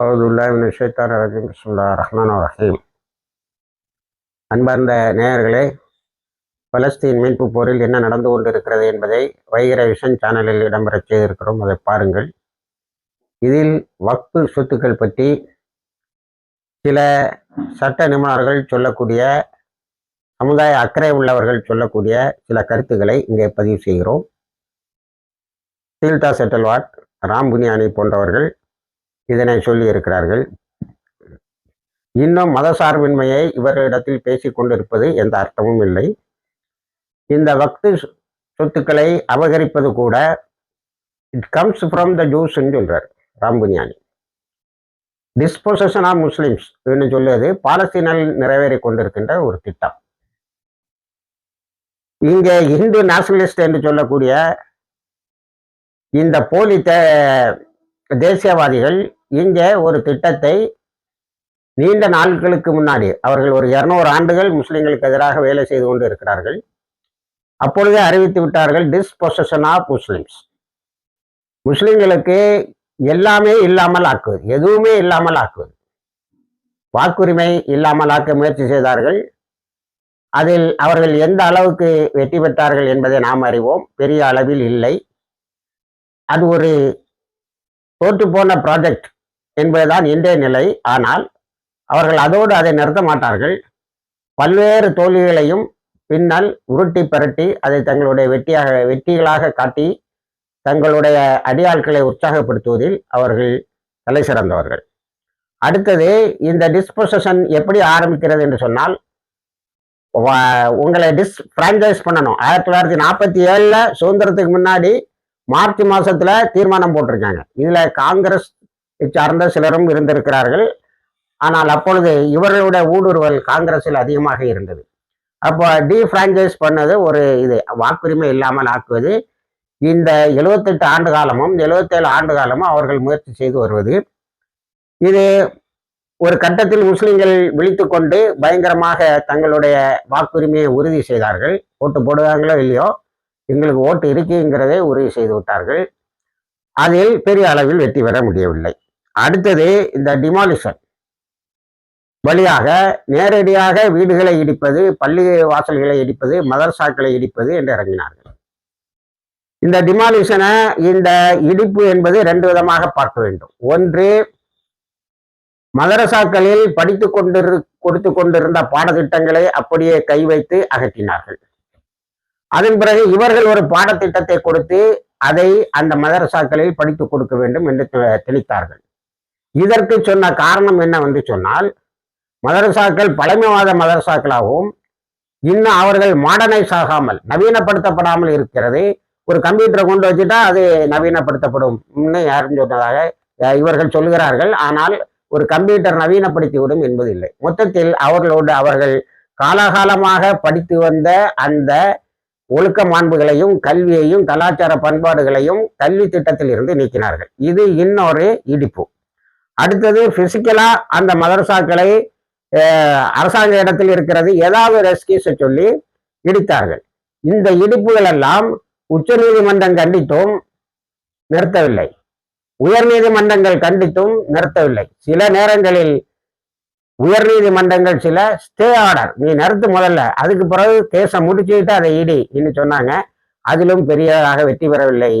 அவது உல்லா மின ஷேத்தார் ரஜிம் பிஸ்முல்லா ரஹ்மான் அன்பார்ந்த நேயர்களே பலஸ்தீன் மீட்பு போரில் என்ன நடந்து கொண்டிருக்கிறது என்பதை வைகிர விஷன் சேனலில் இடம்பெற செய்திருக்கிறோம். அதை பாருங்கள். இதில் வக்பு சொத்துக்கள் பற்றி சில சட்ட நிபுணர்கள் சொல்லக்கூடிய சமுதாய அக்கறை உள்ளவர்கள் சொல்லக்கூடிய சில கருத்துக்களை இங்கே பதிவு செய்கிறோம். சீல்தா செட்டல்வாட் ராம் புனியானி போன்றவர்கள் இதனை சொல்லி இருக்கிறார்கள் இன்னும் மதசார்பின்மையை இவர்களிடத்தில் பேசிக் கொண்டிருப்பது எந்த அர்த்தமும் இல்லை. இந்த வக்து சொத்துக்களை அபகரிப்பது கூட இட் கம்ஸ் ஃப்ரம் த ஜூஸ்ன்னு சொல்றார் ராம்புஞானி டிஸ்போசன் ஆஃப் முஸ்லிம்ஸ் சொல்லுவது பாலஸ்தீனில் நிறைவேறி கொண்டிருக்கின்ற ஒரு திட்டம். இங்கே இந்து நேஷனலிஸ்ட் என்று சொல்லக்கூடிய இந்த போலி தேசியவாதிகள் இங்கே ஒரு திட்டத்தை நீண்ட நாட்களுக்கு முன்னாடி அவர்கள் ஒரு இரநூறு ஆண்டுகள் முஸ்லிம்களுக்கு எதிராக வேலை செய்து கொண்டு இருக்கிறார்கள். அப்பொழுதே அறிவித்து விட்டார்கள் டிஸ்பொசன் ஆஃப் முஸ்லிம்ஸ் முஸ்லிம்களுக்கு எல்லாமே இல்லாமல் ஆக்குவது எதுவுமே இல்லாமல் ஆக்குவது. வாக்குரிமை இல்லாமல் ஆக்க முயற்சி செய்தார்கள். அதில் அவர்கள் எந்த அளவுக்கு வெற்றி பெற்றார்கள் என்பதை நாம் அறிவோம். பெரிய அளவில் இல்லை. அது ஒரு தோற்று போன ப்ராஜெக்ட் என்பதுதான் இன்றைய நிலை. ஆனால் அவர்கள் அதோடு அதை நிறுத்த மாட்டார்கள். பல்வேறு தோல்விகளையும் பின்னல் உருட்டி பரட்டி அதை தங்களுடைய வெற்றியாக வெற்றிகளாக காட்டி தங்களுடைய அடியாட்களை உற்சாகப்படுத்துவதில் அவர்கள் தலை சிறந்தவர்கள். அடுத்தது இந்த டிஸ்பொசன் எப்படி ஆரம்பிக்கிறது என்று சொன்னால் உங்களை டிஸ் பிரான்சைஸ் பண்ணணும். ஆயிரத்தி தொள்ளாயிரத்தி நாற்பத்தி ஏழில் சுதந்திரத்துக்கு முன்னாடி மார்ச் மாசத்துல தீர்மானம் போட்டிருக்காங்க. இதுல காங்கிரஸ் சார்ந்த சிலரும் இருந்திருக்கிறார்கள். ஆனால் அப்பொழுது இவர்களுடைய ஊடுருவல் காங்கிரஸில் அதிகமாக இருந்தது. அப்போ டி டிஃப்ரான்ச்சைஸ் பண்ணது ஒரு இது வாக்குரிமை இல்லாமல் ஆக்குவது. இந்த எழுபத்தெட்டு ஆண்டு காலமும் எழுபத்தேழு ஆண்டு காலமும் அவர்கள் முயற்சி செய்து வருவது. இது ஒரு கட்டத்தில் முஸ்லிம்கள் விழித்து கொண்டு பயங்கரமாக தங்களுடைய வாக்குரிமையை உறுதி செய்தார்கள். ஓட்டு போடுவாங்களோ இல்லையோ எங்களுக்கு ஓட்டு இருக்குங்கிறதை உறுதி செய்து விட்டார்கள். அதில் பெரிய அளவில் வெற்றி பெற முடியவில்லை. அடுத்தது இந்த டிமாலிஷன் வழியாக நேரடியாக வீடுகளை இடிப்பது பள்ளி வாசல்களை இடிப்பது மதர்சாக்களை இடிப்பது என்று இறங்கினார்கள். இந்த டிமாலிஷனை இந்த இடிப்பு என்பது ரெண்டு விதமாக பார்க்க வேண்டும். ஒன்று மதரசாக்களில் படித்து கொண்டிரு கொடுத்து கொண்டிருந்த பாடத்திட்டங்களை அப்படியே கை வைத்து அகற்றினார்கள். அதன் பிறகு இவர்கள் ஒரு பாடத்திட்டத்தை கொடுத்து அதை அந்த மதரசாக்களில் படித்து கொடுக்க வேண்டும் என்று தெளித்தார்கள். இதற்கு சொன்ன காரணம் என்னவென்று சொன்னால் மதரசாக்கள் பழமைவாத மதரசாக்களாகவும் இன்னும் அவர்கள் மாடர்னைஸ் ஆகாமல் நவீனப்படுத்தப்படாமல் இருக்கிறது. ஒரு கம்ப்யூட்டரை கொண்டு வச்சுட்டா அது நவீனப்படுத்தப்படும் யாரும் சொன்னதாக இவர்கள் சொல்லுகிறார்கள். ஆனால் ஒரு கம்ப்யூட்டர் நவீனப்படுத்திவிடும் என்பது இல்லை. மொத்தத்தில் அவர்களோடு அவர்கள் காலகாலமாக படித்து வந்த அந்த ஒழுக்க மாண்புகளையும் கல்வியையும் கலாச்சார பண்பாடுகளையும் கல்வி திட்டத்தில் இருந்து நீக்கினார்கள். இது இன்னொரு இடிப்பு. அடுத்தது பிசிக்கலா அந்த மதரசாக்களை அரசாங்க இடத்தில் இருக்கிறது ஏதாவது ரெஸ்கியூஸை சொல்லி இடித்தார்கள். இந்த இடிப்புகள் எல்லாம் உச்ச நீதிமன்றம் கண்டித்தும் நிறுத்தவில்லை. உயர் நீதிமன்றங்கள் கண்டித்தும் நிறுத்தவில்லை. சில நேரங்களில் உயர் நீதிமன்றங்கள் சில ஸ்டே ஆர்டர் நீ நிறுத்து முதல்ல. அதுக்கு பிறகு கேஸை முடிச்சுக்கிட்டு அதை இடி என்று சொன்னாங்க. அதிலும் பெரியதாக வெற்றி பெறவில்லை.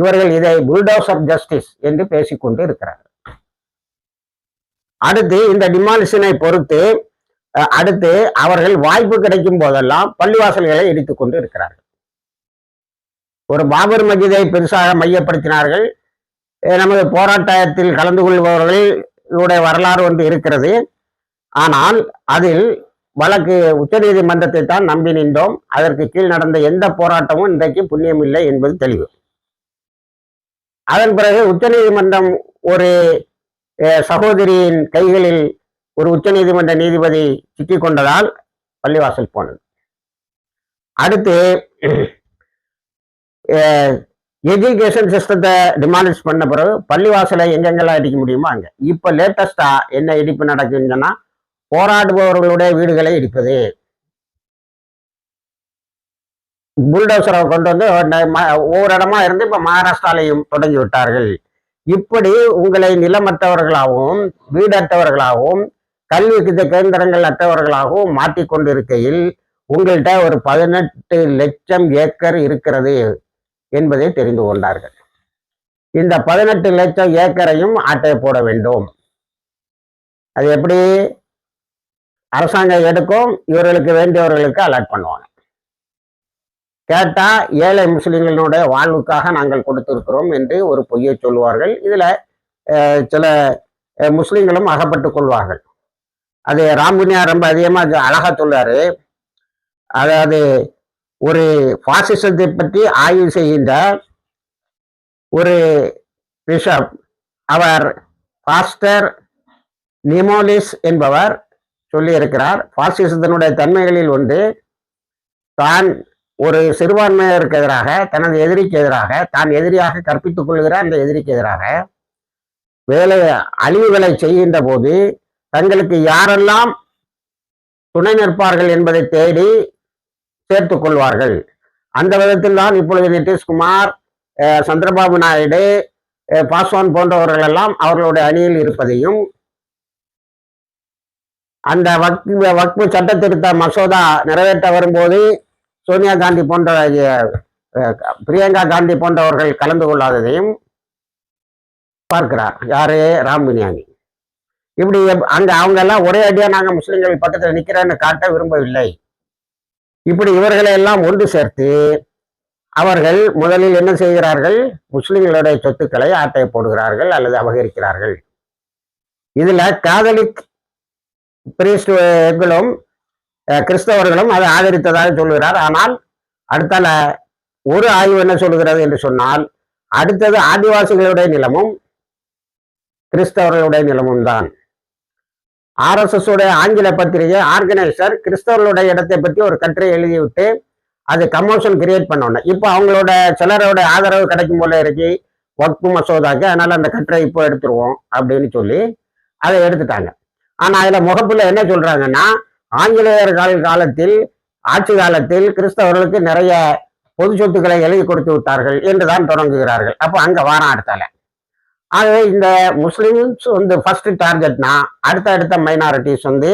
இவர்கள் இதை புல்டோஸ் ஆஃப் ஜஸ்டிஸ் என்று பேசிக்கொண்டு இருக்கிறார்கள். அடுத்து இந்த டிமாலிஷனை பொறுத்து அடுத்து அவர்கள் வாய்ப்பு கிடைக்கும் போதெல்லாம் பள்ளிவாசல்களை இடித்துக் கொண்டு இருக்கிறார்கள். ஒரு பாபர் மஜிதை பெருசாக மையப்படுத்தினார்கள். நமது போராட்டத்தில் கலந்து கொள்பவர்களுடைய வரலாறு ஒன்று இருக்கிறது. ஆனால் அதில் வழக்கு உச்சநீதிமன்றத்தை தான் நம்பி நின்றோம். அதற்கு கீழ் நடந்த எந்த போராட்டமும் இன்றைக்கு புண்ணியம் இல்லை என்பது தெளிவு. அதன் பிறகு உச்சநீதிமன்றம் ஒரு சகோதரியின் கைகளில் ஒரு உச்சநீதிமன்ற நீதிபதி சிக்கிக் கொண்டதால் பள்ளிவாசல் போனது. அடுத்து எஜுகேஷன் சிஸ்டத்தை டிமாலிஷ் பண்ண பிறகு பள்ளிவாசலை எங்கெங்கெல்லாம் இடிக்க முடியுமோ அங்கே. இப்போ லேட்டஸ்டா என்ன இடிப்பு நடக்குதுன்னு சொன்னால் போராடுபவர்களுடைய வீடுகளை இடிப்பது. புல்டோசரை கொண்டு வந்து ஒவ்வொரு இடமா இருந்து இப்ப மகாராஷ்டிராலையும் தொடங்கி விட்டார்கள். இப்படி உங்களை நிலமற்றவர்களாகவும் வீடற்றவர்களாகவும் கல்வி கேந்திரங்கள் அற்றவர்களாகவும் மாற்றிக்கொண்டிருக்கையில் உங்கள்கிட்ட ஒரு பதினெட்டு லட்சம் ஏக்கர் இருக்கிறது என்பதை தெரிந்து கொண்டார்கள். இந்த பதினெட்டு லட்சம் ஏக்கரையும் ஆட்டை போட வேண்டும். அது எப்படி? அரசாங்கம் எடுக்கும் இவர்களுக்கு வேண்டியவர்களுக்கு அலாட் பண்ணுவாங்க. கேட்டா ஏழை முஸ்லிம்களுடைய வாழ்வுக்காக நாங்கள் கொடுத்திருக்கிறோம் என்று ஒரு பொய்யை சொல்லுவார்கள். இதில் சில முஸ்லிம்களும் அகப்பட்டுக் கொள்வார்கள். அது ராம்புனியா ரொம்ப அதிகமாக அழகாக அழகா அதாவது ஒரு பாசிசத்தை பற்றி ஆய்வு செய்கின்ற ஒரு பிஷப் அவர் பாஸ்டர் நிமோலிஸ் என்பவர் சொல்லியிருக்கிறார். பாசிசத்தினுடைய தன்மைகளில் ஒன்று தான் ஒரு சிறுபான்மையினருக்கு எதிராக தனது எதிரிக்கு எதிராக தான் எதிரியாக கற்பித்துக் கொள்கிற அந்த எதிரிக்கு எதிராக வேலை அழிவுகளை செய்கின்ற போது தங்களுக்கு யாரெல்லாம் துணை நிற்பார்கள் என்பதை தேடி சேர்த்து கொள்வார்கள். அந்த விதத்தில் தான் இப்பொழுது நிதிஷ்குமார் சந்திரபாபு நாயுடு பாஸ்வான் போன்றவர்கள் எல்லாம் அவர்களுடைய அணியில் இருப்பதையும் அந்த வக்பு வக்பு சட்ட திருத்த மசோதா நிறைவேற்ற வரும்போது சோனியா காந்தி போன்ற பிரியங்கா காந்தி போன்றவர்கள் கலந்து கொள்ளாததையும் பார்க்கிறார். யாரு? ராம் விஞ்ஞானி. இப்படி அங்க அவங்க எல்லாம் ஒரே அடியா நாங்க முஸ்லிம்கள் பக்கத்துல நிக்கிறேன்னு காட்ட விரும்பவில்லை. இப்படி இவர்களை எல்லாம் ஒன்று சேர்த்து அவர்கள் முதலில் என்ன செய்கிறார்கள்? முஸ்லிம்களுடைய சொத்துக்களை ஆட்டை போடுகிறார்கள் அல்லது அபகரிக்கிறார்கள். இதுல காதலிக் பிரிஸ்டுகளும் கிறிஸ்தவர்களும் அதை ஆதரித்ததாக சொல்லுகிறார். ஆனால் அடுத்தால ஒரு ஆய்வு என்ன சொல்கிறது என்று சொன்னால் அடுத்தது ஆதிவாசிகளுடைய நிலமும் கிறிஸ்தவர்களுடைய நிலமும் தான். ஆர்எஸ்எஸ் உடைய ஆங்கில பத்திரிகை ஆர்கனைசர் கிறிஸ்தவர்களுடைய இடத்தை பற்றி ஒரு கட்டுரை எழுதிவிட்டு அது கமோஷன் கிரியேட் பண்ணணும் இப்போ அவங்களோட சிலரோட ஆதரவு கிடைக்கும் போல இருக்கு வக்பு மசோதாக்கு. அதனால அந்த கட்டுரை இப்போ எடுத்துருவோம் அப்படின்னு சொல்லி அதை எடுத்துட்டாங்க. ஆனா அதுல முகப்புல என்ன சொல்றாங்கன்னா ஆங்கிலேயர்கள் காலத்தில் ஆட்சி காலத்தில் கிறிஸ்தவர்களுக்கு நிறைய பொது சொத்துக்களை எழுதி கொடுத்து விட்டார்கள் என்றுதான் தொடங்குகிறார்கள். அப்போ அங்க வாரம் அடுத்தால ஆகவே இந்த முஸ்லிம்ஸ் வந்து ஃபர்ஸ்ட் டார்கெட்னா அடுத்த அடுத்த மைனாரிட்டிஸ் வந்து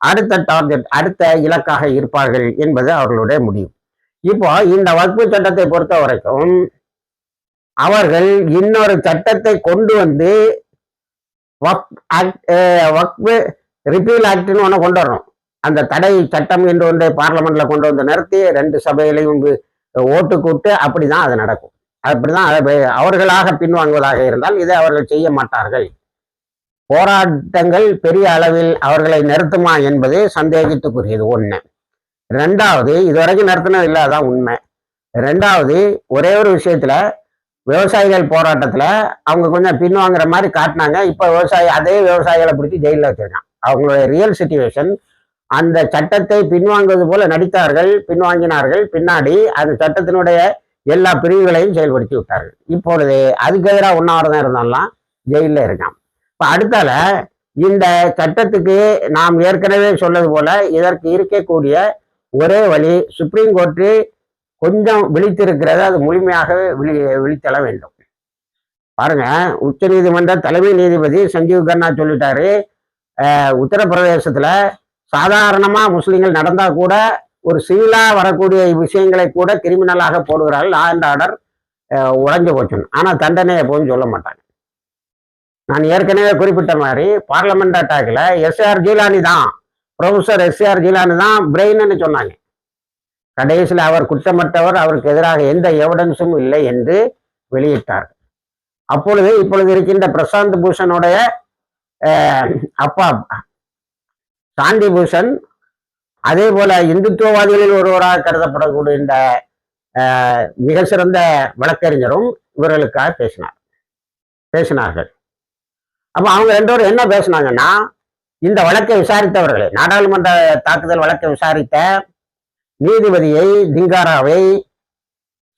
அடுத்த டார்கெட் அடுத்த இலக்காக இருப்பார்கள் என்பது அவர்களுடைய முடிவு. இப்போ இந்த வகுப்பு சட்டத்தை பொறுத்த வரைக்கும் அவர்கள் இன்னொரு சட்டத்தை கொண்டு வந்து வக் ஆக்ட் வக்பு ரிப்பீல் ஆக்ட்னு ஒன்று கொண்டு வரணும். அந்த தடை சட்டம் என்று ஒன்றை பார்லமெண்ட்ல கொண்டு வந்து நிறுத்தி ரெண்டு சபைகளையும் ஓட்டு கூட்டு அப்படிதான் அது நடக்கும். அப்படிதான் அதை அவர்களாக பின்வாங்குவதாக இருந்தால் இதை அவர்கள் செய்ய மாட்டார்கள். போராட்டங்கள் பெரிய அளவில் அவர்களை நிறுத்துமா என்பது சந்தேகத்துக்குரியது ஒன்று ரெண்டாவது இதுவரைக்கும் நிறுத்தினது இல்லை அதான் உண்மை. ரெண்டாவது ஒரே ஒரு விஷயத்துல விவசாயிகள் போராட்டத்தில் அவங்க கொஞ்சம் பின்வாங்குற மாதிரி காட்டினாங்க. இப்போ விவசாயி அதே விவசாயிகளை பிடிச்சி ஜெயிலில் வச்சிருக்கான். அவங்களுடைய ரியல் சுச்சுவேஷன் அந்த சட்டத்தை பின்வாங்குவது போல நடித்தார்கள் பின்வாங்கினார்கள் பின்னாடி அந்த சட்டத்தினுடைய எல்லா பிரிவுகளையும் செயல்படுத்தி விட்டார்கள். இப்பொழுது அதுக்கு எதிராக உண்ணாவிரதம் இருந்தாலும் ஜெயிலில் இருக்கான். இப்போ அடுத்தால இந்த சட்டத்துக்கு நாம் ஏற்கனவே சொன்னது போல இதற்கு இருக்கக்கூடிய ஒரே வழி சுப்ரீம் கோர்ட்டு கொஞ்சம் விழித்திருக்கிறது அது முழுமையாகவே விழி விழித்தள வேண்டும். பாருங்க உச்ச நீதிமன்ற தலைமை நீதிபதி சஞ்சீவ் கண்ணா சொல்லிட்டாரு. உத்தரப்பிரதேசத்துல சாதாரணமா முஸ்லிம்கள் நடந்தா கூட ஒரு சிவிலா வரக்கூடிய விஷயங்களை கூட கிரிமினலாக போடுகிறார்கள். லா அண்ட் ஆர்டர் உடஞ்சு போச்சுன்னு. ஆனால் தண்டனை எப்போதும் சொல்ல மாட்டாங்க. நான் ஏற்கனவே குறிப்பிட்ட மாதிரி பார்லமெண்ட் அட்டாக்ல எஸ்ஆர் ஜீலானி தான் ப்ரொஃபசர் எஸ்ஆர் ஜீலானி தான் பிரெயின்னு சொன்னாங்க. கடைசியில் அவர் குற்றமற்றவர் அவருக்கு எதிராக எந்த எவிடன்ஸும் இல்லை என்று வெளியிட்டார். அப்பொழுது இப்பொழுது இருக்கின்ற பிரசாந்த் பூஷனுடைய அஹ், அப்பா சாந்தி பூஷன் அதே போல இந்துத்துவவாதிகளில் ஒருவராக கருதப்படக்கூடிய இந்த மிக சிறந்த வழக்கறிஞரும் இவர்களுக்காக பேசினார். பேசினார்கள். அப்ப அவங்க ரெண்டு பேரும் என்ன பேசினாங்கன்னா இந்த வழக்கை விசாரித்தவர்களே நாடாளுமன்ற தாக்குதல் வழக்கை விசாரித்த நீதிபதியை திங்காராவை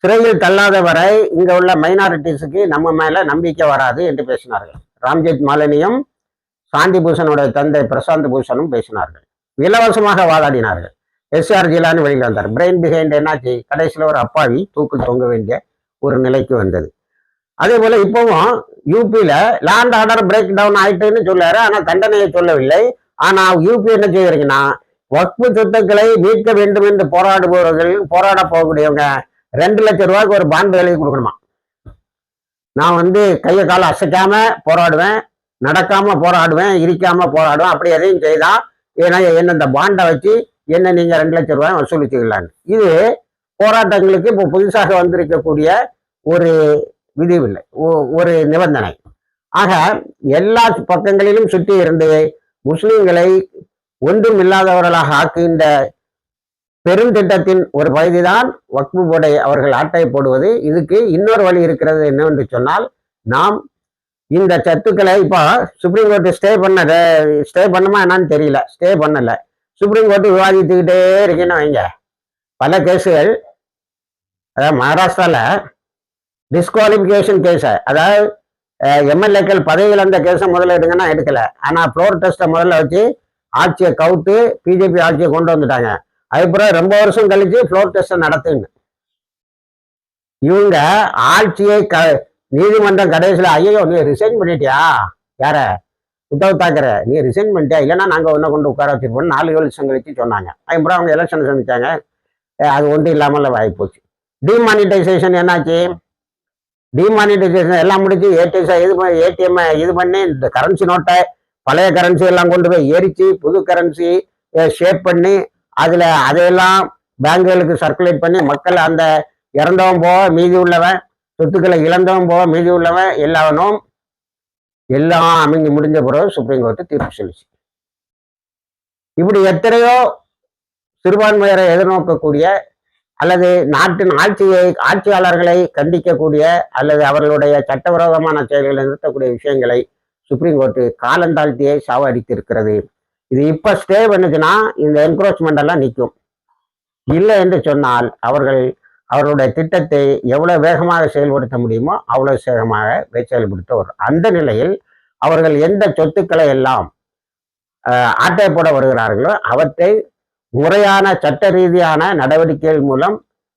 சிறையில் தள்ளாத வரை இங்க உள்ள மைனாரிட்டிஸுக்கு நம்ம மேல நம்பிக்கை வராது என்று பேசினார்கள். ராம்ஜெத் மாலினியும் சாந்தி பூஷனோட தந்தை பிரசாந்த் பூஷனும் பேசினார்கள். இலவசமாக வாதாடினார்கள். எஸ்ஆர் ஜிலான்னு வெளியில் வந்தார். பிரெயின் பிஹைண்ட் என்னாச்சு? கடைசியில் ஒரு அப்பாவி தூக்கில் தொங்க வேண்டிய ஒரு நிலைக்கு வந்தது. அதே போல இப்பவும் யூபியில லேண்ட் ஆர்டர் பிரேக் டவுன் ஆயிட்டுன்னு சொல்லாரு. ஆனா தண்டனையை சொல்லவில்லை. ஆனா யூபி என்ன செய்யறீங்கன்னா வக்பு சொத்துக்களை மீட்க வேண்டும் என்று போராடுபவர்கள் போராட போகக்கூடியவங்க ரெண்டு லட்சம் ரூபாய்க்கு ஒரு பாண்டு எழுதி கொடுக்கணுமா? நான் வந்து கையை காலை அசைக்காம போராடுவேன் நடக்காம போராடுவேன் இருக்காம போராடுவேன் அப்படி எதையும் செய்தா ஏன்னா என்ன இந்த பாண்டை வச்சு என்ன நீங்க ரெண்டு லட்சம் ரூபாய் வசூலிச்சுக்கலான்னு. இது போராட்டங்களுக்கு இப்போ புதுசாக வந்திருக்கக்கூடிய ஒரு விதிவில்லை ஒ- ஒரு நிபந்தனை. ஆக எல்லா பக்கங்களிலும் சுற்றி இருந்து முஸ்லிம்களை ஒன்றும் இல்லாதவர்களாக ஆக்குகின்ற பெருந்திட்டத்தின் ஒரு பகுதிதான் வக்பு போர்டை அவர்கள் ஆட்டை போடுவது. இதுக்கு இன்னொரு வழி இருக்கிறது என்னவென்று சொன்னால் நாம் இந்த சத்துக்களை இப்போ சுப்ரீம் கோர்ட்டு ஸ்டே பண்ண ஸ்டே பண்ணுமா என்னன்னு தெரியல. ஸ்டே பண்ணல. சுப்ரீம் கோர்ட்டு விவாதித்துக்கிட்டே இருக்கீன்னு வைங்க. பல கேஸுகள் அதாவது மகாராஷ்டிராவில் டிஸ்குவாலிஃபிகேஷன் கேஸை அதாவது எம்எல்ஏக்கள் பதவி இழந்த கேஸை முதல்ல எடுங்கன்னா எடுக்கலை. ஆனால் ஃப்ளோர் டெஸ்ட்டை முதல்ல வச்சு ஆட்சியை கவுத்து பிஜேபி ஆட்சியை கொண்டு வந்துட்டாங்க. அதுக்கப்புறம் ரொம்ப வருஷம் கழிச்சு ஃப்ளோர் டெஸ்ட்டை நடத்துங்க இவங்க ஆட்சியை க நீதிமன்றம் கடைசியில் ஐயோ நீ ரிசைன் பண்ணிட்டியா? யார? உத்தவ் தாக்கரே நீ ரிசைன் பண்ணிட்டியா? இல்லைன்னா நாங்கள் ஒன்றை கொண்டு உட்கார வச்சிருப்போம் நாலு வருஷம் கழிச்சு சொன்னாங்க. அதுக்கப்புறம் அவங்க எலெக்ஷன் சந்திச்சாங்க. அது ஒன்றும் இல்லாமல் ஆகிப்போச்சு. டிமானிட்டைசேஷன் என்னாச்சு? டிமானிட்டைசேஷன் எல்லாம் முடிச்சு ஏடிஎஸ் இது ஏடிஎம் இது பண்ணி இந்த கரன்சி நோட்டை பழைய கரன்சி எல்லாம் கொண்டு போய் எரிச்சு புது கரன்சி ஷேப் பண்ணி அதில் அதையெல்லாம் பேங்குகளுக்கு சர்க்குலேட் பண்ணி மக்கள் அந்த இறந்தவன் போக மீதி உள்ளவன் சொத்துக்களை இழந்தவன் போக மீதி உள்ளவன் எல்லாவனும் எல்லாம் அமைஞ்சு முடிஞ்ச பிறகு சுப்ரீம் கோர்ட்டு தீர்ப்பு சொல்லிச்சு. இப்படி எத்தனையோ சிறுபான்மையரை எதிர்நோக்கக்கூடிய அல்லது நாட்டின் ஆட்சியை ஆட்சியாளர்களை கண்டிக்கக்கூடிய அல்லது அவர்களுடைய சட்டவிரோதமான செயல்களை நிறுத்தக்கூடிய விஷயங்களை சுப்ரீம் கோர்ட்டு காலந்தாழ்த்தியே சாவடித்திருக்கிறது. இது இப்போ ஸ்டே பண்ணுச்சுன்னா இந்த என்க்ரோச்மெண்ட் எல்லாம் நிற்கும் இல்லை என்று சொன்னால் அவர்கள் அவர்களுடைய திட்டத்தை எவ்வளவு வேகமாக செயல்படுத்த முடியுமோ அவ்வளவு வேகமாக செயல்படுத்த வரும் அந்த நிலையில் அவர்கள் எந்த சொத்துக்களை எல்லாம் ஆட்டை போட வருகிறார்களோ அவற்றை முறையான சட்ட ரீதியான நடவடிக்கைகள் மூலம்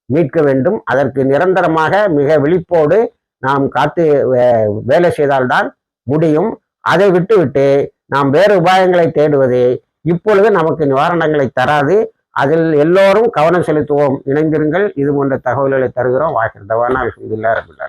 மீட்க வேண்டும். அதற்கு நிரந்தரமாக மிக விழிப்போடு நாம் காத்து வேலை செய்தால்தான் முடியும். அதை விட்டுவிட்டு நாம் வேறு உபாயங்களை தேடுவது இப்பொழுது நமக்கு நிவாரணங்களை தராது. அதில் எல்லோரும் கவனம் செலுத்துவோம். இணைந்திருங்கள். இது போன்ற தகவல்களை தருகிறோம். வாய்க்கிறதவான அல்ஹம்துலில்லாஹ் ரபில்